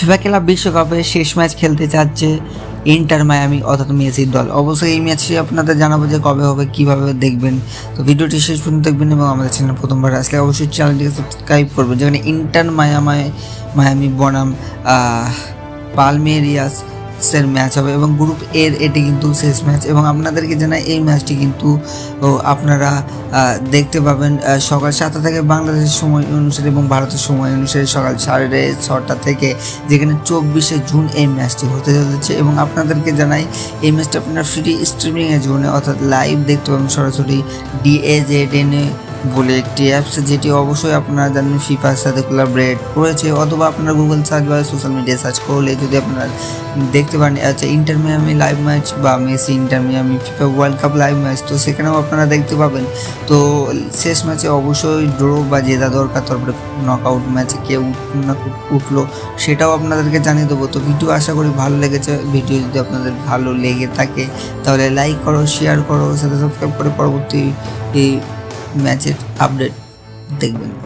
FIFA বিশ্বকাপে শেষ match খেলতে চাচ্ছে ইন্টার মায়ামি, অর্থাৎ মেসির দল। অবশ্যই এই ম্যাচটি আপনাদের জানাব যে কবে হবে, কীভাবে দেখবেন। তো ভিডিওটি শেষ পর্যন্ত দেখবেন এবং আমাদের চ্যানেল প্রথমবার আসলে অবশ্যই চ্যানেলটিকে সাবস্ক্রাইব করবেন। যেখানে ইন্টার মায়ামায়, মায়ামি বনাম পালমেরিয়াস এর ম্যাচ হবে এবং গ্রুপ এর এটি কিন্তু শেষ ম্যাচ এবং আপনাদেরকে জানাই এই ম্যাচটি কিন্তু আপনারা দেখতে পাবেন সকাল সাতটা থেকে বাংলাদেশের সময় অনুসারে এবং ভারতের সময় অনুসারে সকাল সাড়ে ছটা থেকে যেখানে চব্বিশে জুন এই ম্যাচটি হতে চলেছে এবং আপনাদেরকে জানাই এই ম্যাচটা আপনারা ফ্রি স্ট্রিমিংয়ের জন্য অর্থাৎ লাইভ দেখতে পাবেন সরাসরি ডিএজেডএন বলে একটি অ্যাপস যেটি অবশ্যই আপনারা জানেন ফিফার সাথে কোলাবরেট করেছে অথবা আপনারা গুগল সার্চ বা সোশ্যাল মিডিয়া সার্চ করলে যদি আপনারা দেখতে পারেন আচ্ছা ইন্টার মিয়ামি লাইভ ম্যাচ বা Messi Inter Miami FIFA World Cup live match তো সেখানেও আপনারা দেখতে পাবেন। তো শেষ ম্যাচে অবশ্যই ড্র বা জেতা দরকার, তারপরে নক আউট ম্যাচে কে না উঠল, সেটাও আপনাদেরকে জানিয়ে দেবো। তো ভিডিও আশা করি ভালো লেগেছে। ভিডিও যদি আপনাদের ভালো লেগে থাকে, তাহলে লাইক করো শেয়ার করো, সাথে সাবস্ক্রাইব করে পরবর্তী এই ম্যাচের আপডেট দেখবেন।